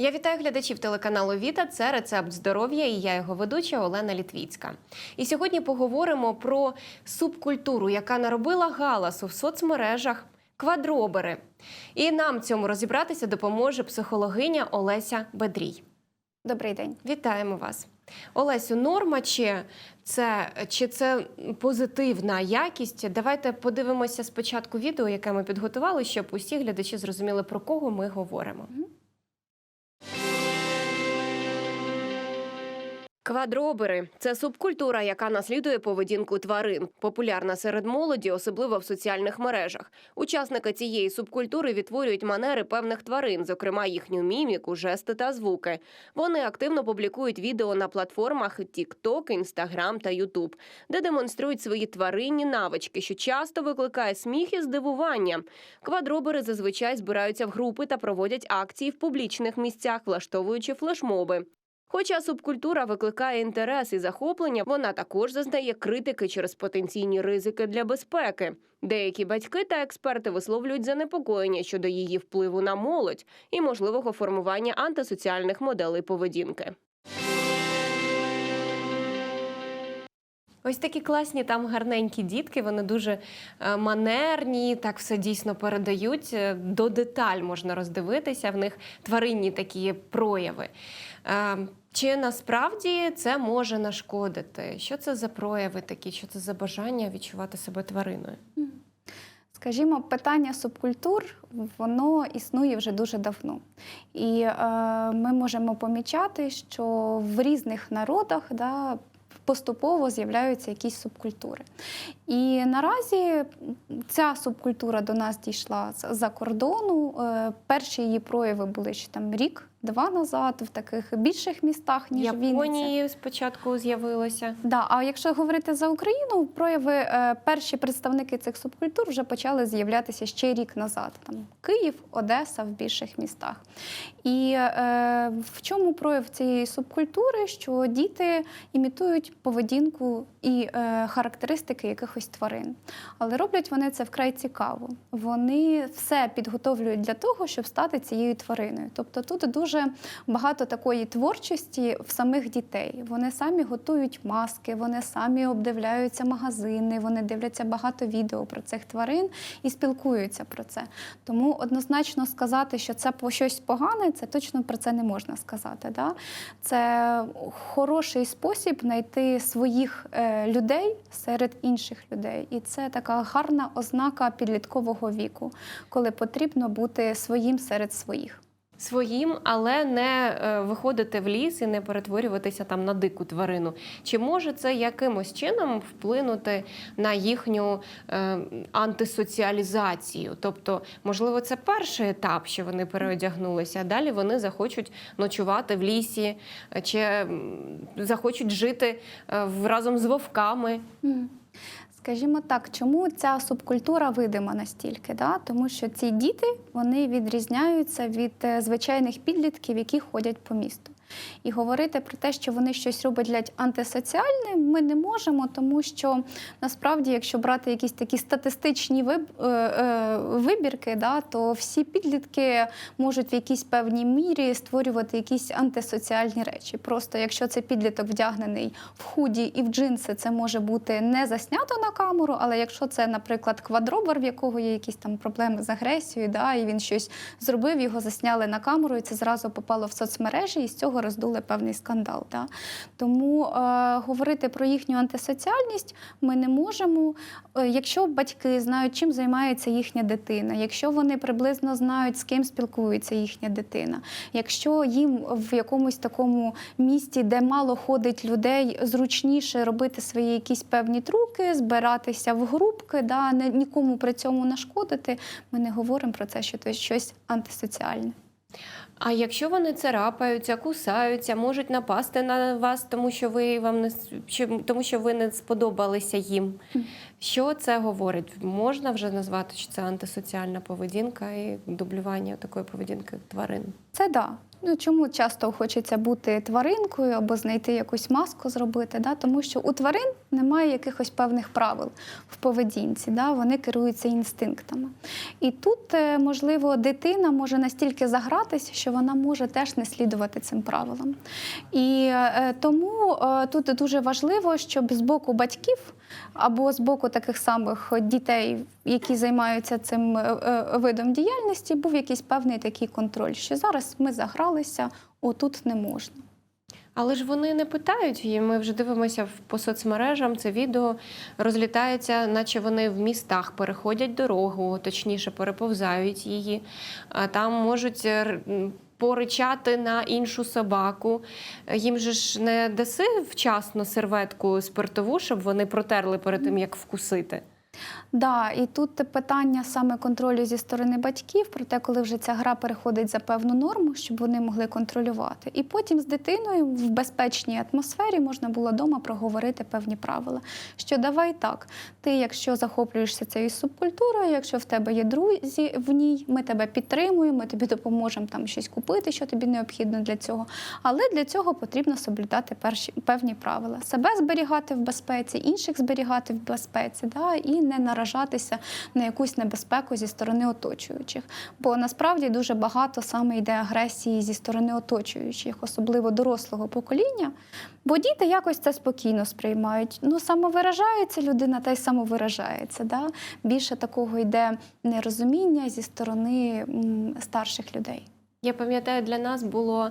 Я вітаю глядачів телеканалу Віта. Це рецепт здоров'я і я його ведуча Олена Літвіцька. І сьогодні поговоримо про субкультуру, яка наробила галасу в соцмережах квадробери. І нам цьому розібратися допоможе психологиня Олеся Бедрій. Добрий день. Вітаємо вас. Олесю, норма чи це, чи це позитивна якість? Давайте подивимося спочатку відео, яке ми підготували, щоб усі глядачі зрозуміли, про кого ми говоримо. Квадробери це субкультура, яка наслідує поведінку тварин, популярна серед молоді, особливо в соціальних мережах. Учасники цієї субкультури відтворюють манери певних тварин, зокрема їхню міміку, жести та звуки. Вони активно публікують відео на платформах TikTok, Instagram та YouTube, де демонструють свої тваринні навички, що часто викликає сміх і здивування. Квадробери зазвичай збираються в групи та проводять акції в публічних місцях, влаштовуючи флешмоби. Хоча субкультура викликає інтерес і захоплення, вона також зазнає критики через потенційні ризики для безпеки. Деякі батьки та експерти висловлюють занепокоєння щодо її впливу на молодь і можливого формування антисоціальних моделей поведінки. Ось такі класні там гарненькі дітки. Вони дуже е, манерні, так все дійсно передають. Е, До деталь можна роздивитися в них тваринні такі прояви. Е, Чи насправді це може нашкодити? Що це за прояви такі? Що це за бажання відчувати себе твариною? Скажімо, питання субкультур воно існує вже дуже давно. І е, ми можемо помічати, що в різних народах да, поступово з'являються якісь субкультури. І наразі ця субкультура до нас дійшла з-за кордону. Е, перші її прояви були ще там рік. Два назад в таких більших містах, В ніж Вінниця. Японії спочатку з'явилося. Да, а якщо говорити за Україну, прояви е, перші представники цих субкультур вже почали з'являтися ще рік назад. Там Київ, Одеса в більших містах. І е, в чому прояв цієї субкультури? Що діти імітують поведінку і е, характеристики якихось тварин. Але роблять вони це вкрай цікаво. Вони все підготовлюють для того, щоб стати цією твариною. Тобто тут дуже багато такої творчості в самих дітей. Вони самі готують маски, вони самі обдивляються магазини, вони дивляться багато відео про цих тварин і спілкуються про це. Тому однозначно сказати, що це щось погане, це точно про це не можна сказати. Да? Це хороший спосіб знайти своїх е, людей серед інших людей. І це така гарна ознака підліткового віку, коли потрібно бути своїм серед своїх. Своїм, але не е, виходити в ліс і не перетворюватися там на дику тварину. Чи може це якимось чином вплинути на їхню е, антисоціалізацію? Тобто, можливо, це перший етап, що вони переодягнулися, а далі вони захочуть ночувати в лісі, е, чи захочуть жити е, разом з вовками. Скажімо так, чому ця субкультура видима настільки? Да? Тому що ці діти вони відрізняються від е, звичайних підлітків, які ходять по місту. І говорити про те, що вони щось роблять антисоціальне, ми не можемо, тому що насправді, якщо брати якісь такі статистичні е, е, вибірки, да, то всі підлітки можуть в якійсь певній мірі створювати якісь антисоціальні речі. Просто якщо це підліток вдягнений в худі і в джинси, це може бути не заснято на камеру, але якщо це, наприклад, квадробер, в якого є якісь там проблеми з агресією, да, і він щось зробив, його засняли на камеру, і це зразу попало в соцмережі, і з цього роздули певний скандал. Да. Тому е, говорити про їхню антисоціальність ми не можемо. Е, якщо батьки знають, чим займається їхня дитина, якщо вони приблизно знають, з ким спілкується їхня дитина, якщо їм в якомусь такому місті, де мало ходить людей, зручніше робити свої якісь певні трюки, збиратися в групки, да, нікому при цьому нашкодити, ми не говоримо про це, що це щось антисоціальне. А якщо вони царапаються, кусаються, можуть напасти на вас, тому що ви вам не тому, що ви не сподобалися їм. Що це говорить? Можна вже назвати, що це антисоціальна поведінка і дублювання такої поведінки тварин? Це да. Ну, чому часто хочеться бути тваринкою або знайти якусь маску зробити? Да? Тому що у тварин немає якихось певних правил в поведінці, да? вони керуються інстинктами. І тут, е, можливо, дитина може настільки загратися, що вона може теж не слідувати цим правилам. І е, тому е, тут дуже важливо, щоб з боку батьків або з боку таких самих дітей, які займаються цим е, е, видом діяльності, був якийсь певний такий контроль, що зараз ми загралися, отут не можна. Але ж вони не питають, і ми вже дивимося по соцмережам. Це відео розлітається, наче вони в містах переходять дорогу, точніше переповзають її. А там можуть е, поричати на іншу собаку. Їм же ж не даси вчасно серветку спиртову, щоб вони протерли перед тим, як вкусити. Да, і тут питання саме контролю зі сторони батьків про те, коли вже ця гра переходить за певну норму, щоб вони могли контролювати. І потім з дитиною в безпечній атмосфері можна було вдома проговорити певні правила. Що давай так, ти, якщо захоплюєшся цією субкультурою, якщо в тебе є друзі в ній, ми тебе підтримуємо, ми тобі допоможемо там щось купити, що тобі необхідно для цього. Але для цього потрібно соблюдати перші певні правила: себе зберігати в безпеці, інших зберігати в безпеці, да, і не наражатися на якусь небезпеку зі сторони оточуючих. Бо насправді дуже багато саме йде агресії зі сторони оточуючих, особливо дорослого покоління. Бо діти якось це спокійно сприймають. Ну, самовиражається людина, та й самовиражається. Да? Більше такого йде нерозуміння зі сторони старших людей. Я пам'ятаю, для нас було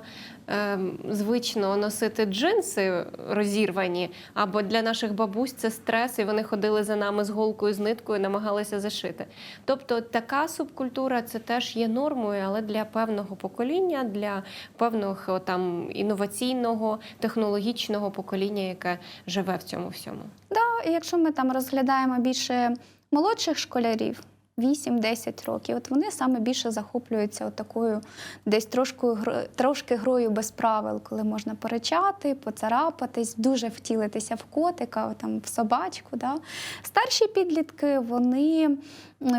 е, звично носити джинси розірвані, або для наших бабусь це стрес, і вони ходили за нами з голкою, з ниткою, намагалися зашити. Тобто така субкультура це теж є нормою, але для певного покоління, для певного там інноваційного, технологічного покоління, яке живе в цьому всьому. Да, якщо ми там розглядаємо більше молодших школярів. 8-10 років, от вони саме більше захоплюються такою десь трошки, трошки грою без правил, коли можна поричати, поцарапатись, дуже втілитися в котика, там, в собачку. Да? Старші підлітки вони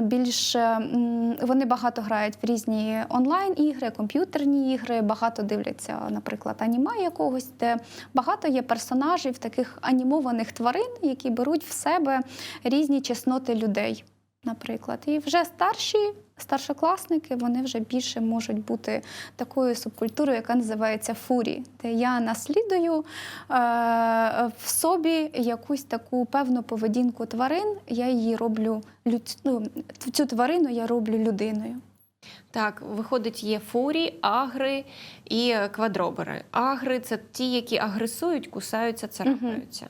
більш вони багато грають в різні онлайн-ігри, комп'ютерні ігри, багато дивляться, наприклад, аніме якогось, де багато є персонажів, таких анімованих тварин, які беруть в себе різні чесноти людей наприклад. І вже старші старшокласники вони вже більше можуть бути такою субкультурою, яка називається фурі, де я наслідую е, в собі якусь таку певну поведінку тварин, я її роблю люд... ну, цю тварину я роблю людиною. Так, виходить, є фурі, агри і квадробери. Агри це ті, які агресують, кусаються, царапаються.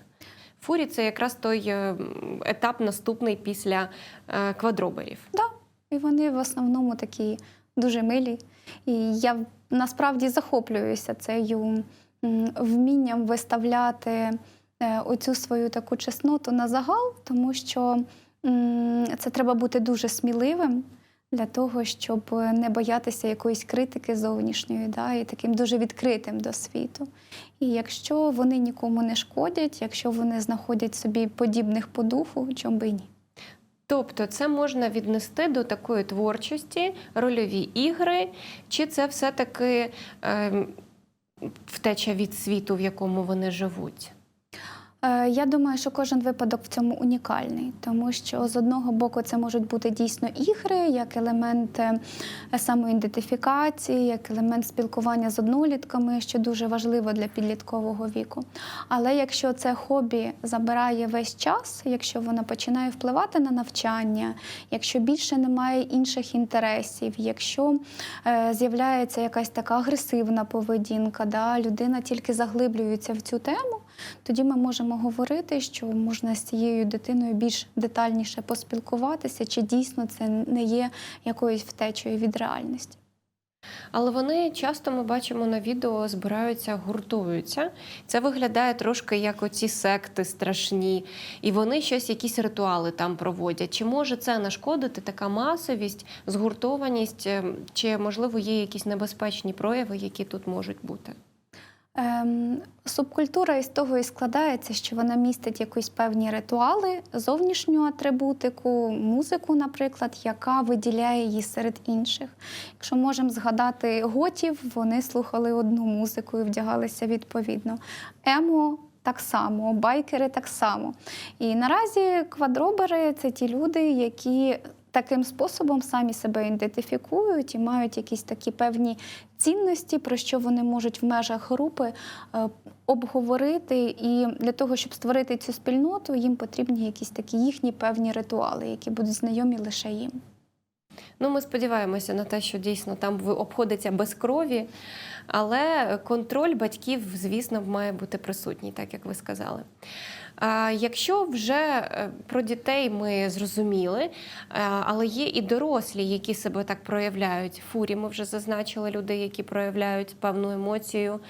Фурі це якраз той е, етап наступний після е, квадроберів. Да. І вони в основному такі дуже милі. І я насправді захоплююся цією вмінням виставляти е, оцю свою таку чесноту на загал, тому що це треба бути дуже сміливим. Для того, щоб не боятися якоїсь критики зовнішньої, да, і таким дуже відкритим до світу. І якщо вони нікому не шкодять, якщо вони знаходять собі подібних по духу, чому би й ні. Тобто, це можна віднести до такої творчості, рольові ігри, чи це все-таки е, втеча від світу, в якому вони живуть? Е, Я думаю, що кожен випадок в цьому унікальний, тому що з одного боку це можуть бути дійсно ігри, як елемент е, самоідентифікації, як елемент спілкування з однолітками, що дуже важливо для підліткового віку. Але якщо це хобі забирає весь час, якщо воно починає впливати на навчання, якщо більше немає інших інтересів, якщо е, з'являється якась така агресивна поведінка, да, людина тільки заглиблюється в цю тему, тоді ми можемо говорити, що можна з цією дитиною більш детальніше поспілкуватися, чи дійсно це не є якоюсь втечею від реальності. Але вони часто ми бачимо на відео, збираються, гуртуються. Це виглядає трошки як оці секти страшні, і вони щось, якісь ритуали там проводять. Чи може це нашкодити така масовість, згуртованість, Ем, чи можливо є якісь небезпечні прояви, які тут можуть бути? Ем, субкультура із того і складається, що вона містить якісь певні ритуали, зовнішню атрибутику, музику, наприклад, яка виділяє її серед інших. Якщо можемо згадати готів, вони слухали одну музику і вдягалися відповідно. Емо так само, байкери так само. І наразі квадробери це ті люди, які таким способом самі себе ідентифікують і мають якісь такі певні цінності, про що вони можуть в межах групи е, обговорити. І для того, щоб створити цю спільноту, їм потрібні якісь такі їхні певні ритуали, які будуть знайомі лише їм. Ну, ми сподіваємося на те, що дійсно там обходиться без крові, але контроль батьків, звісно, має бути присутній, так як ви сказали. Якщо вже е, про дітей ми зрозуміли, е, але є і дорослі, які себе так проявляють. Фурі ми вже зазначили люди, які проявляють певну емоцію,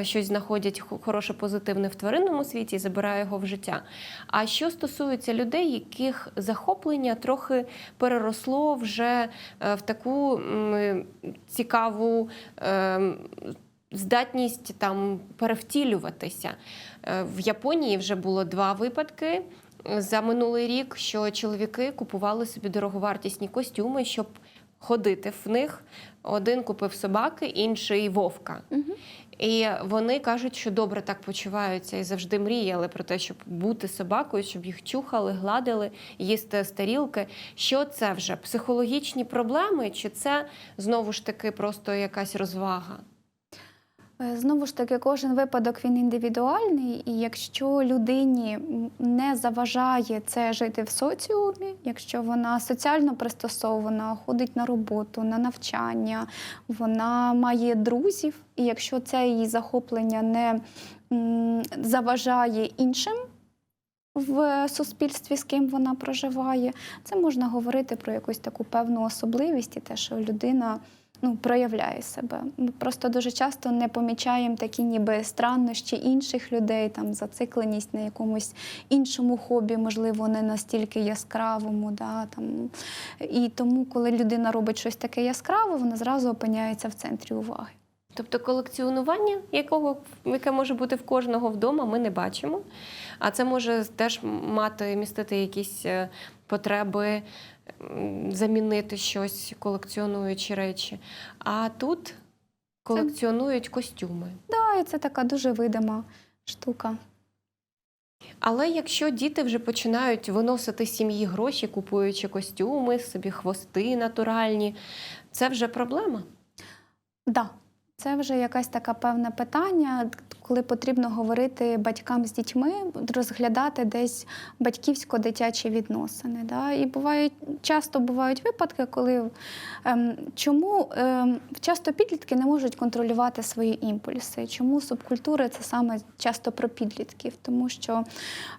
е, щось знаходять хороше, позитивне в тваринному світі і забирає його в життя. А що стосується людей, яких захоплення трохи переросло вже в таку цікаву ем, здатність там перевтілюватися. Е, В Японії вже було два випадки е, за минулий рік, що чоловіки купували собі дороговартісні костюми, щоб ходити в них. Один купив собаки, інший вовка. І вони кажуть, що добре так почуваються і завжди мріяли про те, щоб бути собакою, щоб їх чухали, гладили, їсти з тарілки. Що це вже психологічні проблеми, чи це знову ж таки просто якась розвага? Е, Знову ж таки, кожен випадок він індивідуальний, і якщо людині не заважає це жити в соціумі, якщо вона соціально пристосована, ходить на роботу, на навчання, вона має друзів, і якщо це її захоплення не заважає іншим. В суспільстві, з ким вона проживає, це можна говорити про якусь таку певну особливість і те, що людина ну, проявляє себе. Ми просто дуже часто не помічаємо такі ніби страннощі інших людей, там зацикленість на якомусь іншому хобі, можливо, не настільки яскравому. Да, там. І тому, коли людина робить щось таке яскраве, вона зразу опиняється в центрі уваги. Тобто колекціонування, якого яке може бути в кожного вдома, ми не бачимо. А це може теж мати містити якісь е, потреби, замінити щось, колекціонуючи речі. А тут колекціонують костюми. Да, і це така дуже видима штука. Але якщо діти вже починають виносити з сім'ї гроші, купуючи костюми, собі хвости натуральні, це вже проблема. Да. Це вже якась така певне питання, коли потрібно говорити батькам з дітьми, розглядати десь батьківсько-дитячі відносини. Да? І бувають часто бувають випадки, коли ем, чому ем, часто підлітки не можуть контролювати свої імпульси. Чому субкультури це саме часто про підлітків? Тому що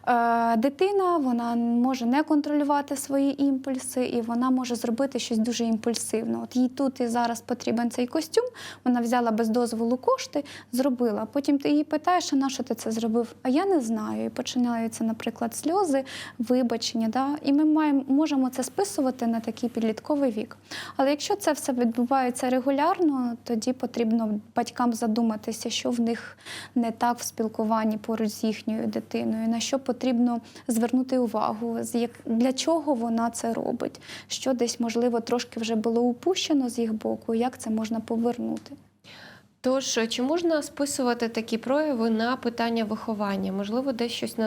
е, дитина вона може не контролювати свої імпульси, і вона може зробити щось дуже імпульсивне. От їй тут і зараз потрібен цей костюм. Вона взяла без дозволу кошти, зробила. Потім ти її питаєш, а на що ти це зробив? А я не знаю. І починаються, наприклад, сльози, вибачення. Да? І ми маємо можемо це списувати на такий підлітковий вік. Але якщо це все відбувається регулярно, тоді потрібно батькам задуматися, що в них не так в спілкуванні поруч з їхньою дитиною, на що потрібно звернути увагу, для чого вона це робить, що десь можливо трошки вже було упущено з їх боку, як це можна повернути. Тож, чи можна списувати такі прояви на питання виховання? Можливо, десь щось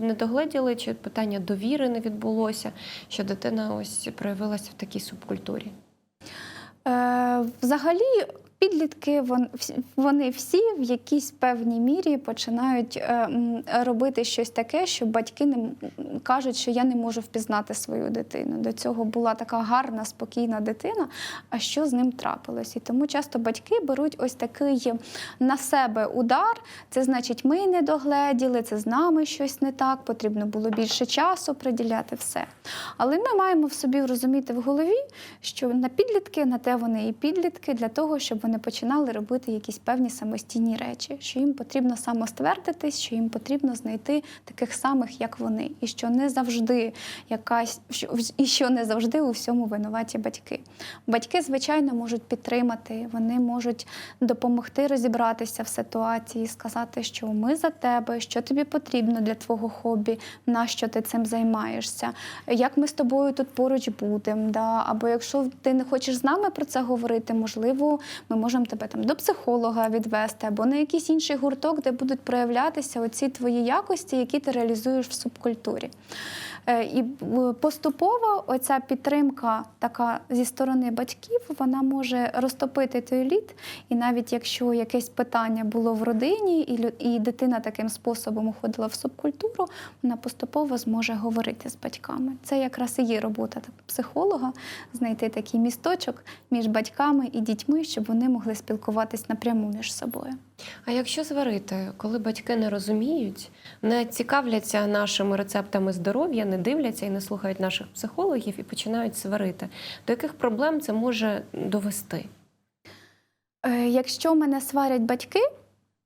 недогледіли, чи питання довіри не відбулося, що дитина ось проявилася в такій субкультурі? Е, взагалі, підлітки вони всі в якійсь певній мірі починають е, робити щось таке, що батьки не кажуть, що я не можу впізнати свою дитину. До цього була така гарна, спокійна дитина. А що з ним трапилось? І тому часто батьки беруть ось такий на себе удар. Це значить, ми не догледіли, це з нами щось не так, потрібно було більше часу приділяти все. Але ми маємо в собі розуміти в голові, що на підлітки, на те вони і підлітки, для того, щоб вони вони починали робити якісь певні самостійні речі, що їм потрібно самоствердитись, що їм потрібно знайти таких самих, як вони, і що не завжди якась і що не завжди у всьому винуваті батьки. Батьки, звичайно, можуть підтримати, вони можуть допомогти розібратися в ситуації, сказати, що ми за тебе, що тобі потрібно для твого хобі, на що ти цим займаєшся, як ми з тобою тут поруч будемо. Да? Або якщо ти не хочеш з нами про це говорити, можливо, ми можемо тебе там до психолога відвести, або на якийсь інший гурток, де будуть проявлятися оці твої якості, які ти реалізуєш в субкультурі. Е, І е, поступово оця підтримка така зі сторони батьків, вона може розтопити той лід. І навіть якщо якесь питання було в родині, і, і дитина таким способом уходила в субкультуру, вона поступово зможе говорити з батьками. Це якраз і є робота психолога знайти такий місточок між батьками і дітьми, щоб вони могли спілкуватись напряму між собою. А якщо сварити, коли батьки не розуміють, не цікавляться нашими рецептами здоров'я, не дивляться і не слухають наших психологів і починають сварити, до яких проблем це може довести? Е, Якщо мене сварять батьки,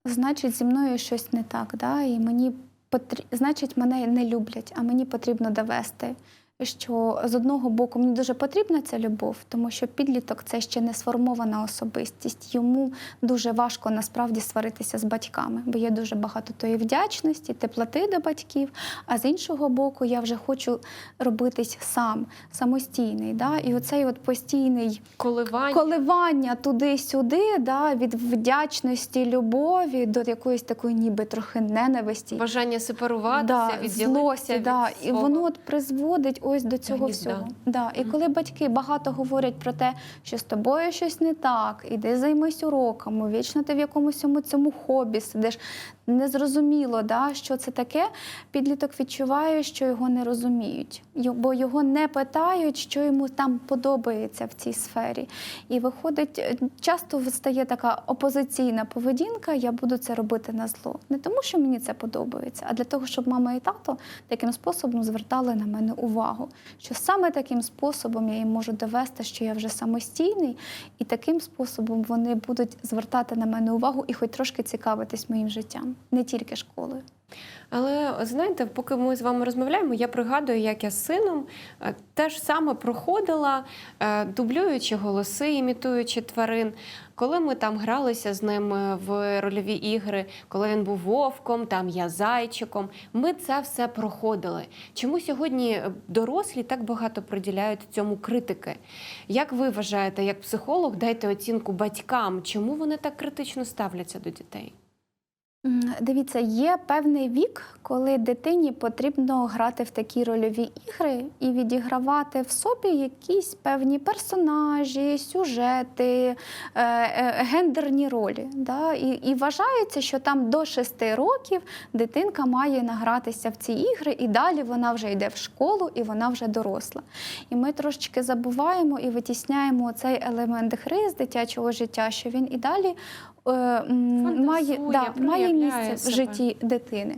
значить зі мною щось не так. Да? І мені потрі... значить, мене не люблять, а мені потрібно довести. Що з одного боку мені дуже потрібна ця любов, тому що підліток це ще не сформована особистість. Йому дуже важко насправді сваритися з батьками, бо є дуже багато тої вдячності, теплоти до батьків. А з іншого боку, я вже хочу робитись сам, самостійний. Да? І оцей от постійний Коливання. коливання туди-сюди, да, від вдячності, любові до якоїсь такої, ніби трохи ненависті. Бажання сепаруватися, Да, відділитися злості, від да. і воно от призводить ось до цього гнізда. всього. Да. І коли батьки багато говорять про те, що з тобою щось не так, іди займись уроками, вічно ти в якомусь цьому, хобі сидиш. Незрозуміло, да, що це таке. Підліток відчуває, що його не розуміють, бо його не питають, що йому там подобається в цій сфері. І виходить, е, часто стає така опозиційна поведінка, я буду це робити на зло. Не тому, що мені це подобається, а для того, щоб мама і тато таким способом звертали на мене увагу. Що саме таким способом я їм можу довести, що я вже самостійний, і таким способом вони будуть звертати на мене увагу і хоч трошки цікавитись моїм життям, не тільки школою. Але знаєте, поки ми з вами розмовляємо, я пригадую, як я з сином е, теж саме проходила, е, дублюючи голоси, імітуючи тварин. Коли ми там гралися з ним е, в рольові ігри, коли він був вовком, там я зайчиком, ми це все проходили. Чому сьогодні дорослі так багато приділяють цьому критики? Як ви вважаєте, як психолог, дайте оцінку батькам, чому вони так критично ставляться до дітей? Дивіться, є певний вік, коли дитині потрібно грати в такі рольові ігри і відігравати в собі якісь певні персонажі, сюжети, е, е, гендерні ролі. Да? І, і вважається, що там до 6 років дитинка має награтися в ці ігри, і далі вона вже йде в школу і вона вже доросла. І ми трошечки забуваємо і витісняємо цей елемент гри з дитячого життя, що він і далі. Е, Має, да, має місце в житті дитини.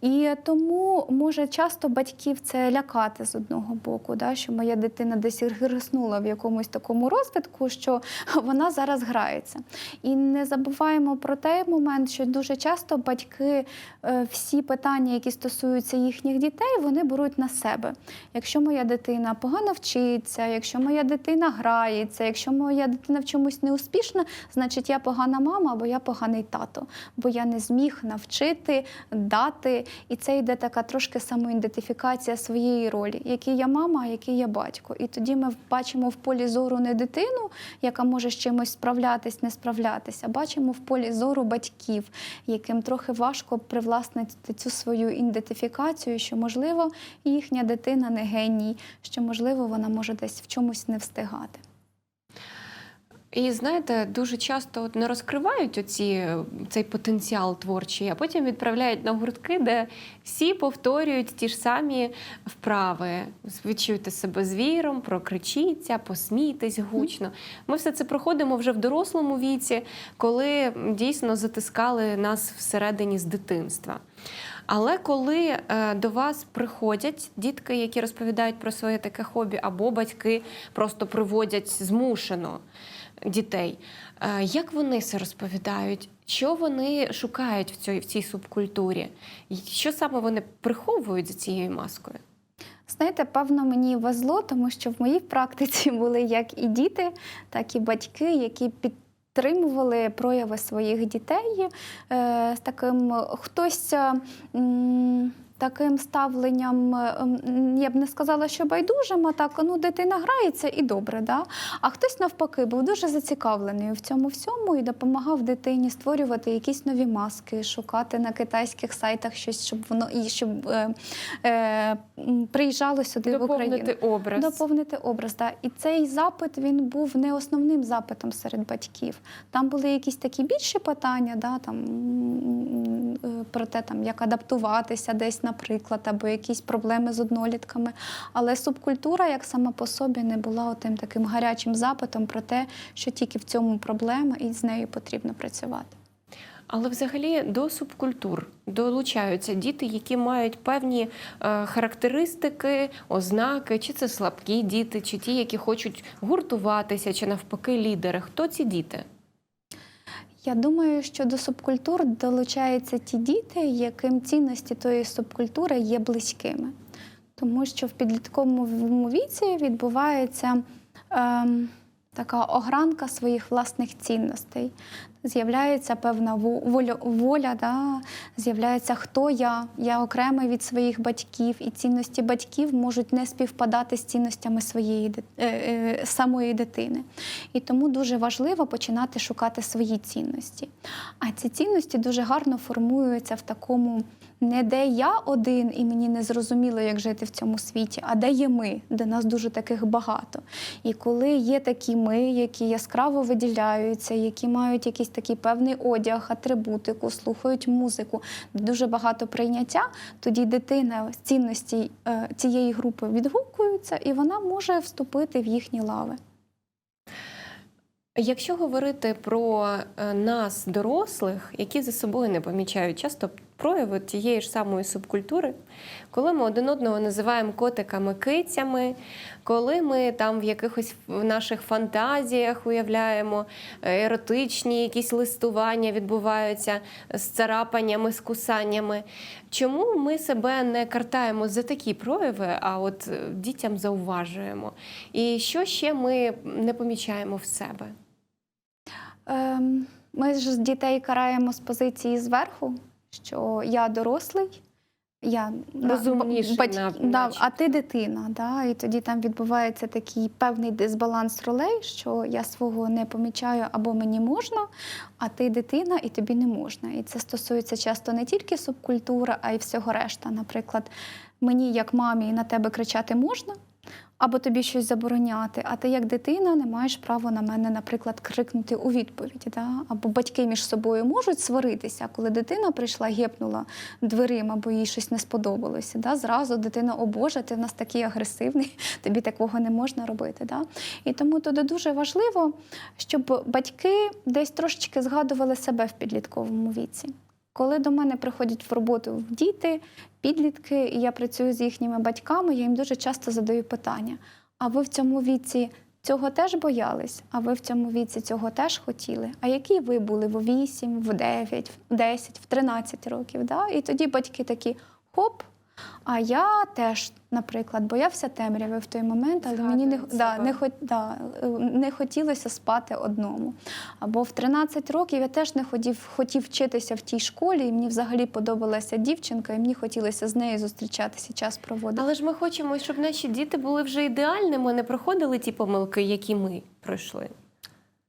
І тому може часто батьків це лякати з одного боку, да, що моя дитина десь гриснула в якомусь такому розвитку, що вона зараз грається. І не забуваємо про той момент, що дуже часто батьки е, всі питання, які стосуються їхніх дітей, вони беруть на себе. Якщо моя дитина погано вчиться, якщо моя дитина грається, якщо моя дитина в чомусь не успішна, значить я погана мама або я поганий тато, бо я не зміг навчити, дати. І це йде така трошки самоідентифікація своєї ролі, який я мама, а який я батько. І тоді ми бачимо в полі зору не дитину, яка може з чимось справлятись, не справлятися, а бачимо в полі зору батьків, яким трохи важко привласнити цю свою ідентифікацію, що можливо їхня дитина не геній, що можливо вона може десь в чомусь не встигати. І знаєте, дуже часто от не розкривають оці, цей потенціал творчий, а потім відправляють на гуртки, де всі повторюють ті ж самі вправи. Відчуйте себе звіром, прокричіться, посмійтесь гучно. Ми все це проходимо вже в дорослому віці, коли дійсно затискали нас всередині з дитинства. Але коли е, до вас приходять дітки, які розповідають про своє таке хобі, або батьки просто приводять змушено дітей, е, як вони це розповідають? Що вони шукають в цій, в цій субкультурі? Що саме вони приховують за цією маскою? Знаєте, певно, мені везло, тому що в моїй практиці були як і діти, так і батьки, які підтримували прояви своїх дітей е, з таким хтось. е, м, Таким ставленням, е, я б не сказала, що байдужим, а так ну дитина грається і добре. Да? А хтось навпаки був дуже зацікавлений в цьому всьому і допомагав дитині створювати якісь нові маски, шукати на китайських сайтах щось, щоб воно і щоб е, е, приїжджало сюди в Україну. Доповнити образ. Доповнити образ, да. І цей запит він був не основним запитом серед батьків. Там були якісь такі більші питання, да, там, е, про те, там, як адаптуватися десь, наприклад, або якісь проблеми з однолітками. Але субкультура, як сама по собі, не була тим таким гарячим запитом про те, що тільки в цьому проблема і з нею потрібно працювати. Але взагалі до субкультур долучаються діти, які мають певні е, характеристики, ознаки, чи це слабкі діти, чи ті, які хочуть гуртуватися, чи навпаки лідери. Хто ці діти? Я думаю, що до субкультур долучаються ті діти, яким цінності тої субкультури є близькими. Тому що в підлітковому віці відбувається ем, така огранка своїх власних цінностей. З'являється певна во- воля, воля да? з'являється хто я, я окремий від своїх батьків, і цінності батьків можуть не співпадати з цінностями своєї е, е, самої дитини. І тому дуже важливо починати шукати свої цінності. А ці цінності дуже гарно формуються в такому не де я один і мені не зрозуміло, як жити в цьому світі, а де є ми, де нас дуже таких багато. І коли є такі ми, які яскраво виділяються, які мають якийсь такий певний одяг, атрибутику, слухають музику, дуже багато прийняття, тоді дитина з цінності е, цієї групи відгукується, і вона може вступити в їхні лави. Якщо говорити про е, нас, дорослих, які за собою не помічають часто прояви тієї ж самої субкультури, коли ми один одного називаємо котиками кицями, коли ми там в якихось наших фантазіях уявляємо е, еротичні якісь листування відбуваються з царапаннями, з кусаннями. Чому ми себе не картаємо за такі прояви, а от е, дітям зауважуємо? І що ще ми не помічаємо в себе? Ем, Ми ж дітей караємо з позиції зверху, що я дорослий, я на- Розумніший, бать- да, а ти дитина. Да? І тоді там відбувається такий певний дисбаланс ролей, що я свого не помічаю або мені можна, а ти дитина і тобі не можна. І це стосується часто не тільки субкультури, а й всього решта. Наприклад, мені, як мамі, на тебе кричати можна. Або тобі щось забороняти, а ти як дитина не маєш права на мене, наприклад, крикнути у відповідь. Да? Або батьки між собою можуть сваритися, коли дитина прийшла, гепнула дверима, бо їй щось не сподобалося. Да? Зразу дитина, о Боже, ти в нас такий агресивний, тобі такого не можна робити. Да? І тому туди дуже важливо, щоб батьки десь трошечки згадували себе в підлітковому віці. Коли до мене приходять в роботу діти, підлітки, і я працюю з їхніми батьками, я їм дуже часто задаю питання: а ви в цьому віці цього теж боялись? А ви в цьому віці цього теж хотіли? А які ви були в 8, в 9, в 10, в 13 років? Да? І тоді батьки такі хоп. А я теж, наприклад, боявся темряви в той момент, але мені не, да, не, хот, да, не хотілося спати одному. Або в 13 років я теж не хотів, хотів вчитися в тій школі, і мені взагалі подобалася дівчинка, і мені хотілося з нею зустрічатися, час проводити. Але ж ми хочемо, щоб наші діти були вже ідеальними, не проходили ті помилки, які ми пройшли.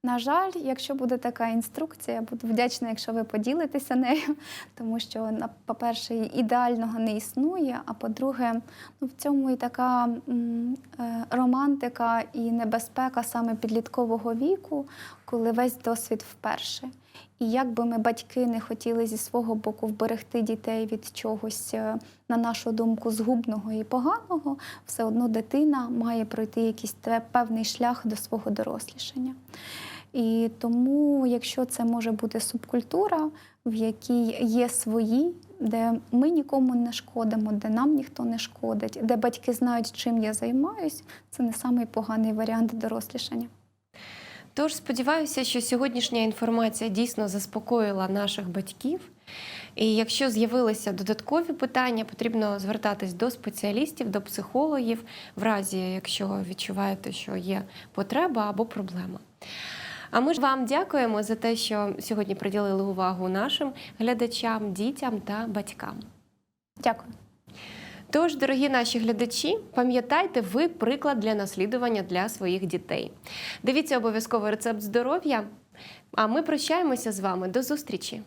На жаль, якщо буде така інструкція, я буду вдячна, якщо ви поділитеся нею, тому що, по-перше, ідеального не існує. А по-друге, ну, в цьому і така е, романтика і небезпека саме підліткового віку, коли весь досвід вперше. І як би ми батьки не хотіли зі свого боку вберегти дітей від чогось, е, на нашу думку, згубного і поганого, все одно дитина має пройти якийсь певний шлях до свого дорослішання. І тому, якщо це може бути субкультура, в якій є свої де ми нікому не шкодимо, де нам ніхто не шкодить, де батьки знають, чим я займаюсь, це не самий поганий варіант дорослішання. Тож сподіваюся, що сьогоднішня інформація дійсно заспокоїла наших батьків. І якщо з'явилися додаткові питання, потрібно звертатись до спеціалістів, до психологів, в разі якщо відчуваєте, що є потреба або проблема. А ми ж вам дякуємо за те, що сьогодні приділили увагу нашим глядачам, дітям та батькам. Дякую. Тож, дорогі наші глядачі, пам'ятайте, ви приклад для наслідування для своїх дітей. Дивіться обов'язково рецепт здоров'я. А ми прощаємося з вами. До зустрічі!